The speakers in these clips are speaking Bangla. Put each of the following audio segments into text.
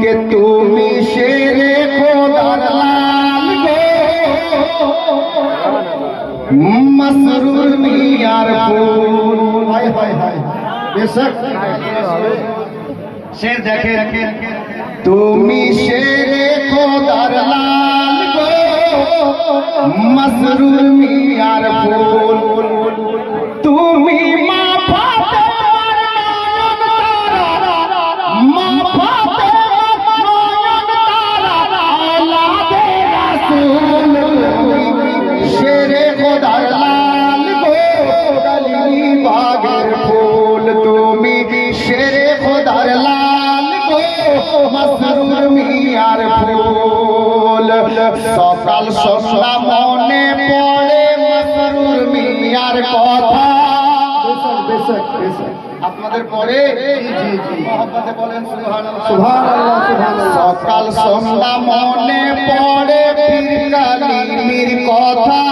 কে তুমি শেরে খোদার লাল গো। মসরুর মিয়ার ফুল। হায় হায় হায়। বেশক। শের দেখে তুমি শেরে খোদার লাল গো। মসরুর মিয়ার ফুল। সকাল সন্ধ্যা মনে পড়ে মসরুর মিয়ার কথা। আপনাদের পরে? বলেন সকাল সন্ধ্যা মনে পড়ে কথা।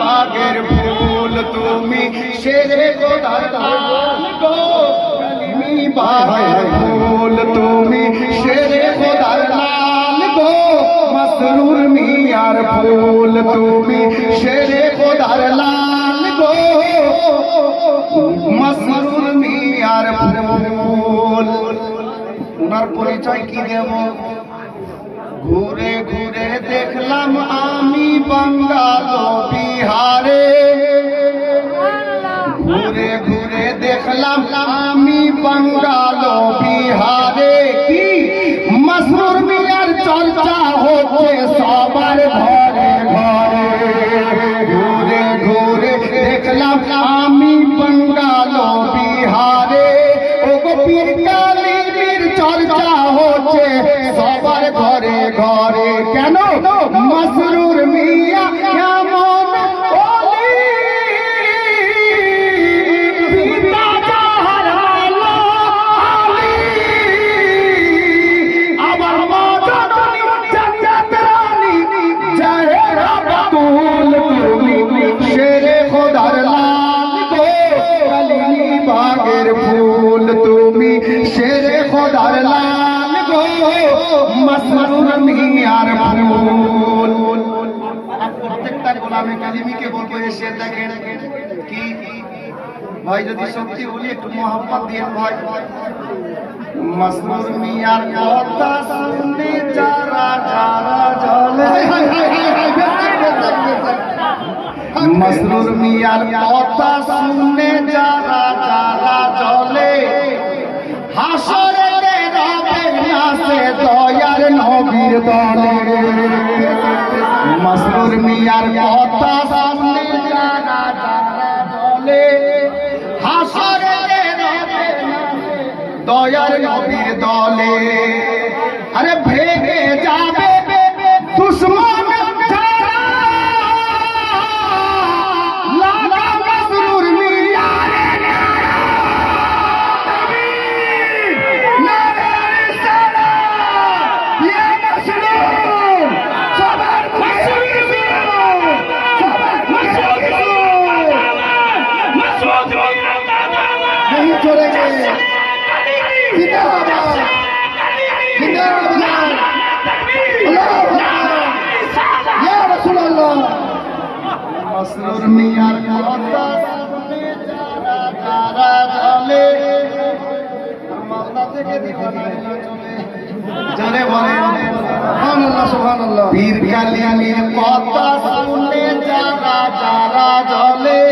বাগের ফুল তুমি শেরে গো কালিমি বাগের ফুল তুমি শেরে গোদার লাল গো মসরুর মিয়ার ফুল তুমি শেরে গোদার লাল গো মসরুর মিয়ার ফুল ওনার পরিচয় কি দেব ঘুরে ঘুরে দেখলাম আমি বাঙ্গাল বিহারে ঘুরে ঘুরে দেখলাম ঘরে কেন? মসরুর মিয়া কেমন বাগের ফুল তুমি শেরে খোদার লাল গো। মসরুর গোলামে কালিমিকে বলব এসে দেখেন কি ভাই যদি সত্যি বলি একটু মোহাম্মত দিয়ে ভাই মসরুর মিয়ার কথা শুনে যারা যারা জলে মসরুর মিয়ার কথা শুনে যারা যারা জলে হাসরে রবে না সে দয়ার নবীর দলে মসরুর মিয়ার কথা শুনে জানা জানা বলে হাসরে দয়ার নবীর দলে। আরে ভেঙে যাবে দুশ্মন। মসরুর মিয়ার কথা শুনে যারা যারা চলে মালদা থেকে দিওয়ানা চলে জোরে বলেন সুবহানাল্লাহ সুবহানাল্লাহ পীর কালিয়ানির কথা শুনে যারা যারা জ্বলে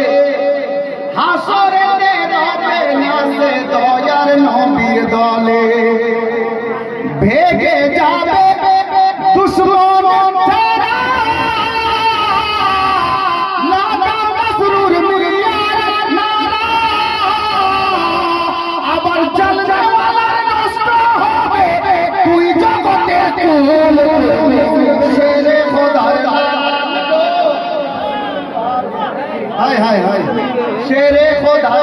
হাসরে রবে না সে শেরে খোদা।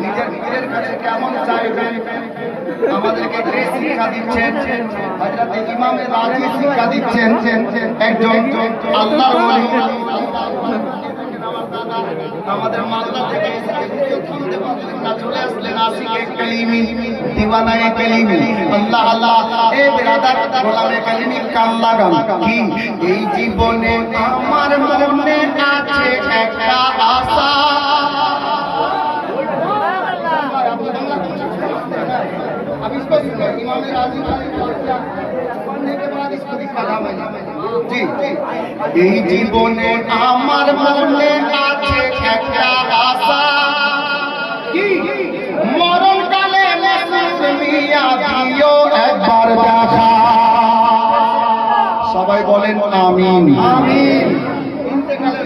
নিজের নিজের কাছে কেমন চাইবেন? আমাদেরকে যে শিক্ষা দিচ্ছেন? হযরত ইমামে রাজি শিক্ষা দিচ্ছেন? একজন আল্লাহর ওলি। আমাদের মালদা থেকে এসে কেউ থামতে পারলেন না চলে আসলেন আশিকে কালিমি দিওয়ানায়ে কালিমি আল্লাহ আল্লাহ এ বিরাদার গোলামে কালিমি কান লাগান কি এই জীবনে আমার এই জীবনে আমার মনে আছে একটা আশা। কি? মরণকালে মেসুদ মিয়া দিও একবার দেখা। সবাই বলেন আমিন। আমিন।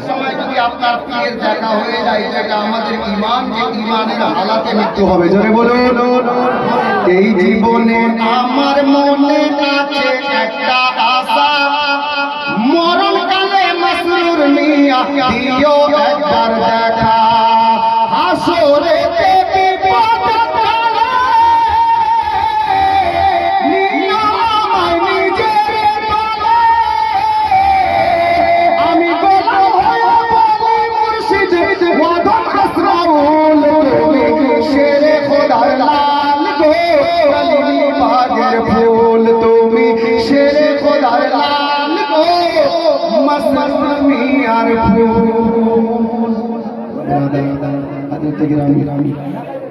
সময় যদি আপনার পীরের দেখা হয়ে যায় আমাদের ইমান যে ইমানের হালাতে মৃত্যু হবে। জোরে বলুন। এই জীবনে আমার মনে ফুল